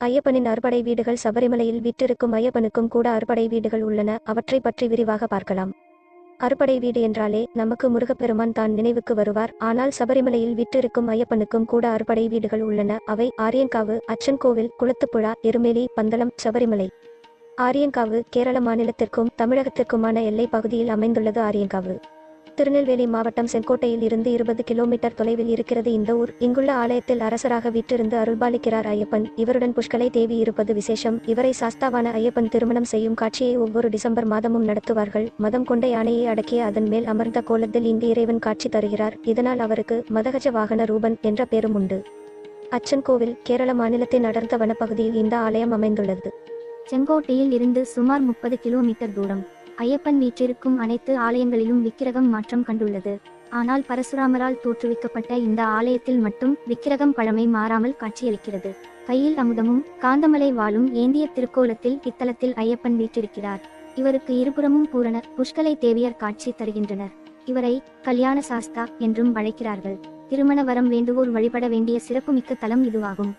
ஐயப்பனின் அறுபடை வீடுகள் சபரிமலையில் விற்றிருக்கும் ஐயப்பனுக்கும் கூட அறுபடை வீடுகள் உள்ளன. அவற்றை பற்றி விரிவாக பார்க்கலாம். அறுபடை வீடு என்றாலே நமக்கு முருகப்பெருமான் தான் நினைவுக்கு வருவார். ஆனால் சபரிமலையில் விற்றிருக்கும் ஐயப்பனுக்கும் கூட அறுபடை வீடுகள் உள்ளன. அவை ஆரியன்காவு அச்சன்கோவில் குளத்துப்புழா எருமேலி பந்தளம் சபரிமலை. ஆரியன்காவு கேரள மாநிலத்திற்கும் தமிழகத்திற்குமான எல்லை பகுதியில் அமைந்துள்ளது ஆரியன்காவு திருநெல்வேலி மாவட்டம் செங்கோட்டையில் இருந்து இருபது கிலோமீட்டர் தொலைவில் இருக்கிறது இந்த ஊர். இங்குள்ள ஆலயத்தில் அரசராக வீற்றிருந்து அருள்பாலிக்கிறார் ஐயப்பன். இவருடன் புஷ்கலை தேவி இருப்பது விசேஷம். இவரை சாஸ்தாவான ஐயப்பன் திருமணம் செய்யும் காட்சியை ஒவ்வொரு டிசம்பர் மாதமும் நடத்துவார்கள். மதம் கொண்ட யானையை அடக்கிய அதன் மேல் அமர்ந்த கோலத்தில் இங்கு இறைவன் காட்சி தருகிறார். இதனால் அவருக்கு மதகஜ வாகன ரூபன் என்ற பேரும் உண்டு. அச்சன் கோவில் கேரள மாநிலத்தின் அடர்ந்த வனப்பகுதியில் இந்த ஆலயம் அமைந்துள்ளது. செங்கோட்டையில் இருந்து சுமார் முப்பது கிலோமீட்டர் தூரம். ஐயப்பன் வீற்றிருக்கும் அனைத்து ஆலயங்களிலும் விக்கிரகம் மாற்றம் கண்டுள்ளது. ஆனால் பரசுராமரால் தோற்றுவிக்கப்பட்ட இந்த ஆலயத்தில் மட்டும் விக்கிரகம் பழமை மாறாமல் காட்சியளிக்கிறது. கையில் அமுதமும் காந்தமலை வாழும் ஏந்திய திருக்கோலத்தில் இத்தலத்தில் ஐயப்பன் வீற்றிருக்கிறார். இவருக்கு இருபுறமும் பூரணர் புஷ்கலை தேவியர் காட்சி தருகின்றனர். இவரை கல்யாண சாஸ்தா என்றும் அழைக்கிறார்கள். திருமண வரம் வேண்டுவோர் வழிபட வேண்டிய சிறப்புமிக்க தலம் இதுவாகும்.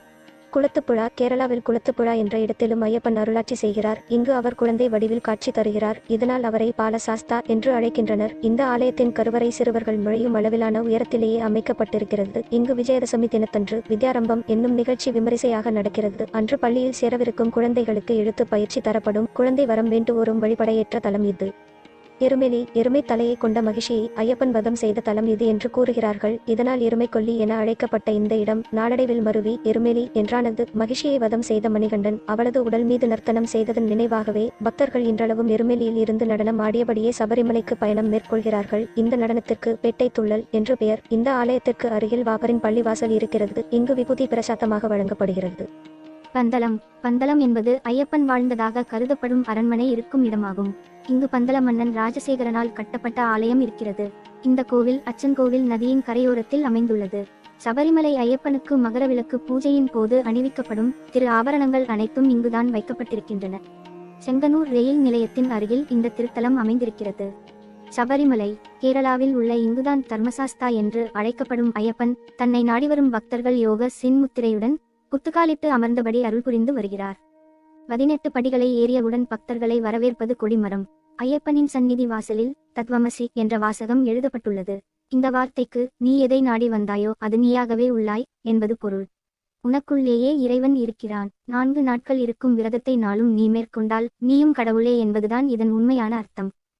குளத்துப்புழா கேரளாவில் குளத்துப்புழா என்ற இடத்திலும் ஐயப்பன் அருளாட்சி செய்கிறார். இங்கு அவர் குழந்தை வடிவில் காட்சி தருகிறார். இதனால் அவரை பாலசாஸ்தா என்று அழைக்கின்றனர். இந்த ஆலயத்தின் கருவறை சிறுவர்கள் நுழையும் அளவிலான உயரத்திலேயே அமைக்கப்பட்டிருக்கிறது. இங்கு விஜயதசமி தினத்தன்று வித்யாரம்பம் என்னும் நிகழ்ச்சி விமரிசையாக நடக்கிறது. அன்று பள்ளியில் சேரவிருக்கும் குழந்தைகளுக்கு எழுத்து பயிற்சி தரப்படும் குழந்தை வரம் வேண்டுவோரும் வழிபடையற்ற ஏற்ற தலம் இது. எருமெலி எருமை தலையை கொண்ட மகிஷியை ஐயப்பன் வதம் செய்த தலம் இது என்று கூறுகிறார்கள். இதனால் எருமை கொல்லி என அழைக்கப்பட்ட இந்த இடம் நாளடைவில் மருவி எருமெலி என்றானது. மகிஷியை வதம் செய்த மணிகண்டன் அவளது உடல் மீது நர்த்தனம் செய்ததன் நினைவாகவே பக்தர்கள் இன்றளவும் எருமெலியில் இருந்து நடனம் ஆடியபடியே சபரிமலைக்கு பயணம் மேற்கொள்கிறார்கள். இந்த நடனத்திற்கு பெட்டை துள்ளல் என்று பெயர். இந்த ஆலயத்திற்கு அருகில் வாபரின் பள்ளிவாசல் இருக்கிறது. இங்கு விபூதி பிரசாதமாக வழங்கப்படுகிறது. பந்தளம். பந்தளம் என்பது ஐயப்பன் வாழ்ந்ததாக கருதப்படும் அரண்மனை இருக்கும் இடமாகும். இங்கு பந்தள மன்னன் ராஜசேகரனால் கட்டப்பட்ட ஆலயம் இருக்கிறது. இந்த கோவில் அச்சன் கோவில் நதியின் கரையோரத்தில் அமைந்துள்ளது. சபரிமலை ஐயப்பனுக்கு மகரவிளக்கு பூஜையின் போது அணிவிக்கப்படும் திரு ஆபரணங்கள் அனைத்தும் இங்குதான் வைக்கப்பட்டிருக்கின்றன. செங்கனூர் ரயில் நிலையத்தின் அருகில் இந்த திருத்தலம் அமைந்திருக்கிறது. சபரிமலை கேரளாவில் உள்ள இங்குதான் தர்மசாஸ்தா என்று அழைக்கப்படும் ஐயப்பன் தன்னை நாடிவரும் பக்தர்கள் யோக சின்முத்திரையுடன் குத்துக்காலிட்டு அமர்ந்தபடி அருள் புரிந்து வருகிறார். பதினெட்டு படிகளை ஏறியவுடன் பக்தர்களை வரவேற்பது கொடிமரம். ஐயப்பனின் சந்நிதி வாசலில் தத்வமசி என்ற வாசகம் எழுதப்பட்டுள்ளது. இந்த வார்த்தைக்கு நீ எதை நாடி வந்தாயோ அது நீயாகவே உள்ளாய் என்பது பொருள். உனக்குள்ளேயே இறைவன் இருக்கிறான். நான்கு நாட்கள் இருக்கும் விரதத்தை நாளும் நீ மேற்கொண்டால் நீயும் கடவுளே என்பதுதான் இதன் உண்மையான அர்த்தம்.